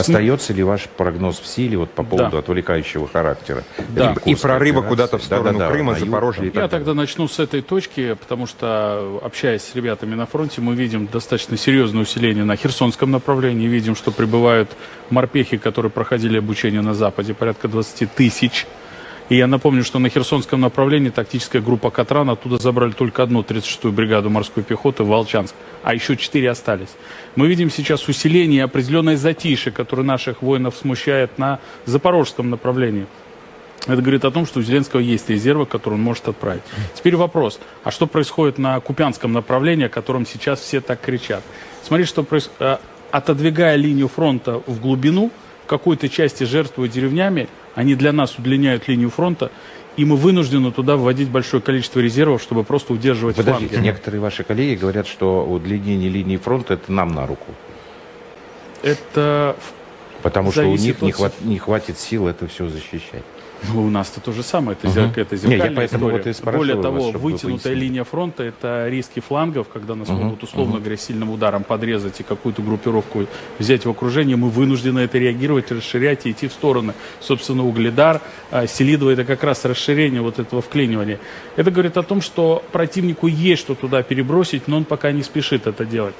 Остается ли ваш прогноз в силе вот по поводу Да. отвлекающего характера? Да. Курской И прорыва куда-то в сторону Да-да-да, Крыма, на юг. Запорожья и Я так далее. тогда начну с этой точки, потому что, общаясь с ребятами на фронте, мы видим достаточно серьезное усиление на Херсонском направлении. Видим, что прибывают морпехи, которые проходили обучение на Западе, порядка 20 тысяч. И я напомню, что на Херсонском направлении тактическая группа «Катран» оттуда забрали только одну 36-ю бригаду морской пехоты в Волчанск, а еще четыре остались. Мы видим сейчас усиление и определенное затишье, которое наших воинов смущает на запорожском направлении. Это говорит о том, что у Зеленского есть резервы, которые он может отправить. Теперь вопрос, а что происходит на Купянском направлении, о котором сейчас все так кричат? Смотри, что происходит. Отодвигая линию фронта в глубину, какой-то части жертвуя деревнями, они для нас удлиняют линию фронта, и мы вынуждены туда вводить большое количество резервов, чтобы просто удерживать Подождите, фланги. некоторые ваши коллеги говорят, что удлинение линии фронта это нам на руку. Это Потому что у них не, хват- не хватит сил это все защищать. Ну, у нас-то то же самое, это, зер- это Не, я зеркальная поэтому история. вот и спрашиваю Более вас, того, вы вытянутая линия фронта – это риски флангов, когда нас Мгм, могут, условно говоря, сильным ударом подрезать и какую-то группировку взять в окружение. Мы вынуждены это реагировать, расширять и идти в стороны. Собственно, Угледар, а, Селидово – это как раз расширение вот этого вклинивания. Это говорит о том, что противнику есть что туда перебросить, но он пока не спешит это делать.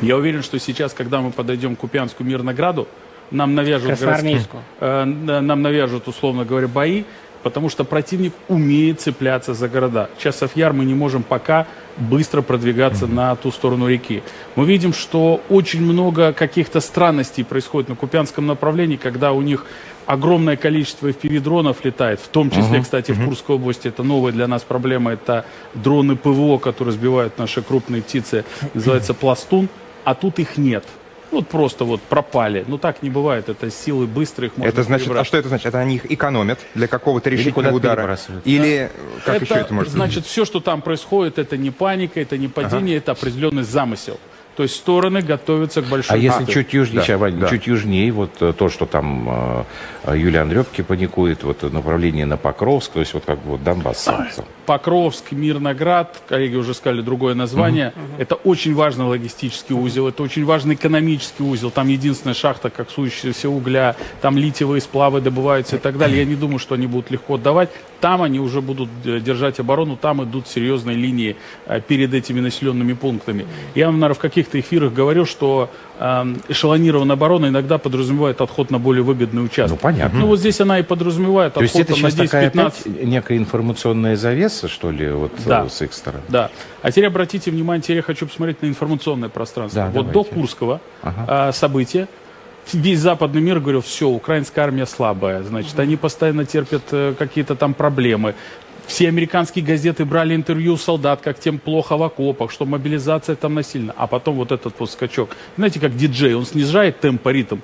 Я уверен, что сейчас, когда мы подойдем к Купянску Мирнограду, нам навяжут городские- э, нам навяжут, условно говоря, бои, потому что противник умеет цепляться за города. Часов Яр мы не можем пока быстро продвигаться на ту сторону реки. Мы видим, что очень много каких-то странностей происходит на Купянском направлении, когда у них огромное количество FPV-дронов летает, в том числе, кстати, в Курской области. Это новая для нас проблема. Это дроны ПВО, которые сбивают наши крупные птицы. Называется «Пластун», а тут их нет. Вот просто вот пропали. Ну так не бывает. Это силы быстрых. можно Это значит, а перебрать. что это значит? Это они их экономят для какого-то Или решительного куда-то удара? Или как еще это может быть? значит, все, что там происходит, это не паника, это не падение, это определенный замысел. То есть стороны готовятся к большой А если битве. чуть южнее, Да, Вань, да. чуть южнее, вот э, то, что там э, э, Юлиан Репки паникует, вот направление на Покровск, то есть вот как бы вот Донбасс. Покровск, Мирноград, коллеги уже сказали другое название. Это очень важный логистический узел, это очень важный экономический узел. Там единственная шахта, как сующаяся угля, там литиевые сплавы добываются и так далее. Я не думаю, что они будут легко отдавать. Там они уже будут э, держать оборону, там идут серьезные линии э, перед этими населенными пунктами. Я вам, наверное, в каких-то эфирах говорил, что эм, эшелонированная оборона иногда подразумевает отход на более выгодный участок. Ну, понятно. Ну, вот здесь она и подразумевает То есть отход это там, на сейчас такая 10-15 опять некая информационная завеса, что ли, вот э, Да. с их стороны? Да. А теперь обратите внимание, теперь я хочу посмотреть на информационное пространство. Да, вот давайте. до Курского Ага. события весь западный мир говорил, все, украинская армия слабая, значит, они постоянно терпят э, какие-то там проблемы. Все американские газеты брали интервью солдат, как тем плохо в окопах, что мобилизация там насильна. А потом вот этот вот скачок. Знаете, как диджей, он снижает темп, ритм.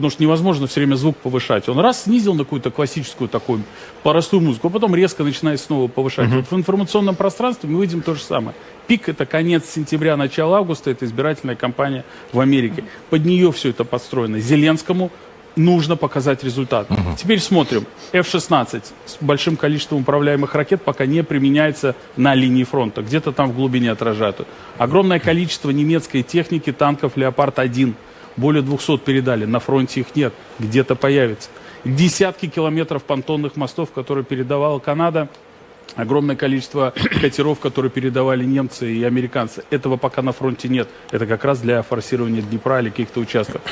Потому что невозможно все время звук повышать. Он раз снизил на какую-то классическую такую простую музыку, а потом резко начинает снова повышать. Вот в информационном пространстве мы видим то же самое. Пик это конец сентября, начало августа, это избирательная кампания в Америке. Под нее все это подстроено. Зеленскому нужно показать результат. Теперь смотрим. F-16 с большим количеством управляемых ракет пока не применяется на линии фронта. Где-то там в глубине отражают. Огромное количество немецкой техники, танков «Леопард-1». Более 200 передали. На фронте их нет. Где-то появится. Десятки километров понтонных мостов, которые передавала Канада. Огромное количество катеров, которые передавали немцы и американцы. Этого пока на фронте нет. Это как раз для форсирования Днепра или каких-то участков.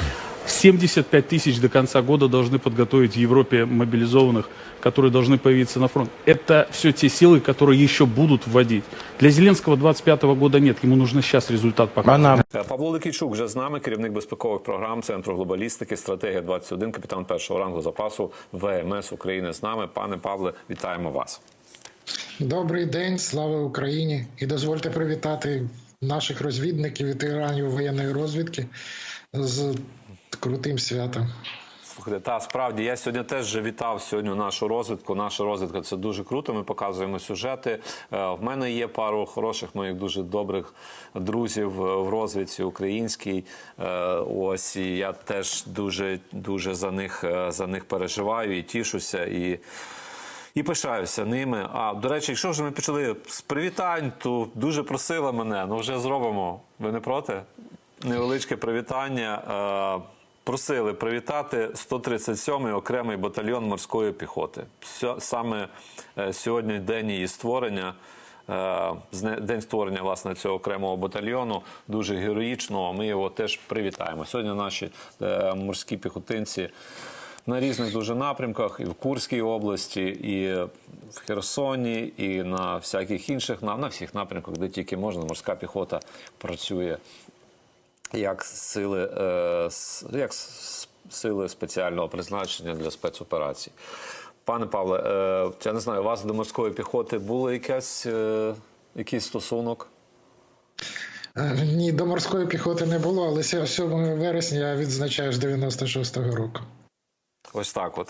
75 тысяч до конца года должны подготовить в Европе мобилизованных, которые должны появиться на фронт. Это все те силы, которые еще будут вводить. Для Зеленского 25 года нет. Ему нужно сейчас результат показать. А нам Е, Павло Ликійчук вже з нами, керівник безпекових програм Центру глобалістики, стратегія 21, капітан першого рангу запасу ВМС України з нами. Пане Павле, вітаємо вас. Добрий день, слава Україні! І дозвольте привітати наших розвідників, ветеранів воєнної розвідки з крутим святом. Слухайте, та справді я сьогодні теж вітав сьогодні нашу розвідку. Наша розвідка це дуже круто. Ми показуємо сюжети. Е, В мене є пару хороших моїх дуже добрих друзів е, в розвідці українській. Е, Ось і я теж дуже дуже за них за них переживаю і тішуся і. І пишаюся ними. А до речі, якщо вже ми почали з привітань, то дуже просила мене. Ну вже зробимо. Ви не проти? Невеличке привітання. Просили привітати 137-й окремий батальйон морської піхоти. Саме е, сьогодні день її створення. е, День створення власне цього окремого батальйону дуже героїчного. Ми його теж привітаємо. Сьогодні наші е, морські піхотинці на різних дуже напрямках, і в Курській області, і в Херсоні, і на всяких інших на всіх напрямках, де тільки можна, морська піхота працює як сили, е, як сили спеціального призначення для спецоперацій. Пане Павле, е, я не знаю, у вас до морської піхоти було якесь, е, якийсь стосунок? Ні, до морської піхоти не було, але 7 вересня я відзначаю з 96-го року. Ось так. От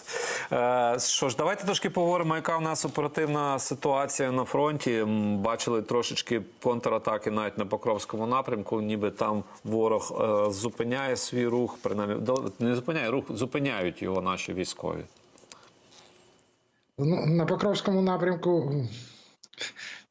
що ж, давайте трошки поговоримо, яка в нас оперативна ситуація на фронті. Бачили трошечки контратаки навіть на Покровському напрямку, ніби там ворог е, зупиняє свій рух, принаймні не зупиняє рух, зупиняють його наші військові. Ну, на Покровському напрямку,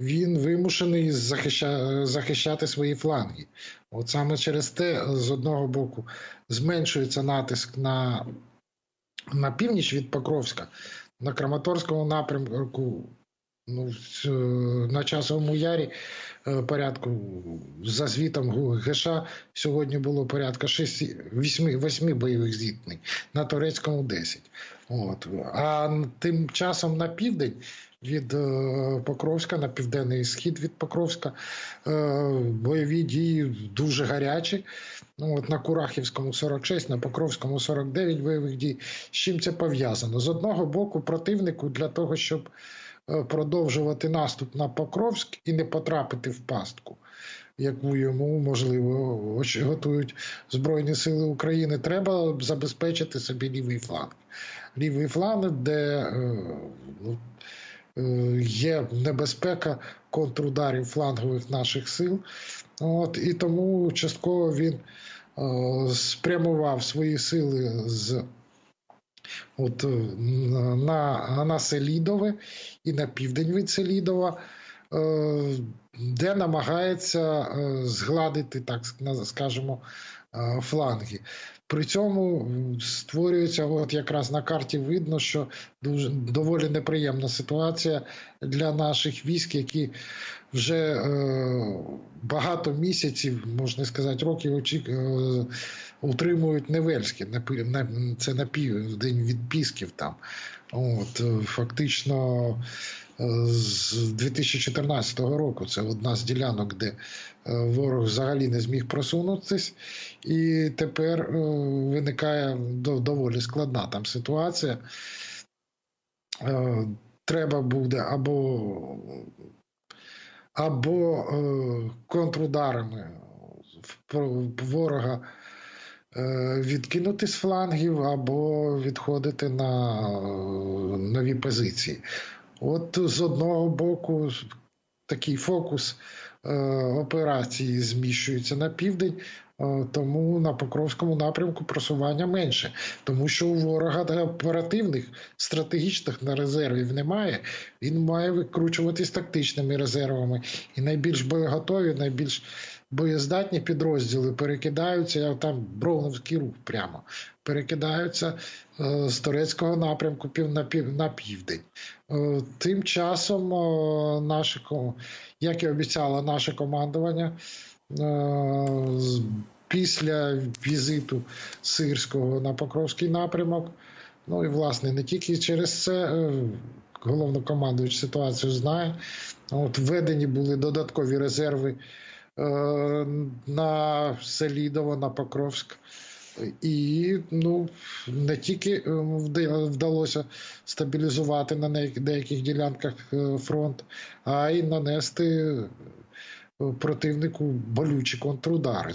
він вимушений захища, захищати свої фланги. От саме через те, з одного боку, зменшується натиск на, на північ від Покровська, на Краматорському напрямку. Ну, е, на часовому ярі е, порядку за звітом ГШ сьогодні було порядка 6, 8, 8 бойових зіткнень, на турецькому 10. От. А тим часом на південь від е, Покровська, на південний схід від Покровська, е, бойові дії дуже гарячі. Ну, от на Курахівському 46, на Покровському 49 бойових дій. З чим це пов'язано? З одного боку, противнику для того, щоб е, продовжувати наступ на Покровськ і не потрапити в пастку, яку йому можливо готують Збройні Сили України. Треба забезпечити собі лівий фланг. Лівий фланг, де ну, є небезпека контрударів флангових наших сил. От, і тому частково він е, спрямував свої сили з от, е, на, на Селідове і на південь від Селідова, е, де намагається е, згладити, так скажемо, е, фланги. При цьому створюється, от якраз на карті видно, що дуже доволі неприємна ситуація для наших військ, які вже е, багато місяців, можна сказати, років очік, е, утримують Невельське. Це на південь від Пісків там. От, е, фактично е, з 2014 року це одна з ділянок, де е, ворог взагалі не зміг просунутись, і тепер е, виникає доволі складна там ситуація. Е, Треба буде або або контрударами ворога відкинути з флангів, або відходити на нові позиції. От з одного боку такий фокус е, операції зміщується на південь, е, тому на Покровському напрямку просування менше, тому що у ворога оперативних стратегічних на резервів немає. Він має викручуватись тактичними резервами, і найбільш боєготові, найбільш боєздатні підрозділи перекидаються, я там Бровновський рух прямо перекидаються е, з турецького напрямку пів на пів на південь. Е, Тим часом е, наше, як і обіцяло наше командування, після візиту Сирського на Покровський напрямок, ну і власне не тільки через це. Головнокомандуючий ситуацію знає. От введені були додаткові резерви на Селідово, на Покровськ. І ну, не тільки е, вда- вдалося стабілізувати на деяких ділянках е, фронт, а й нанести е, противнику болючі контрудари.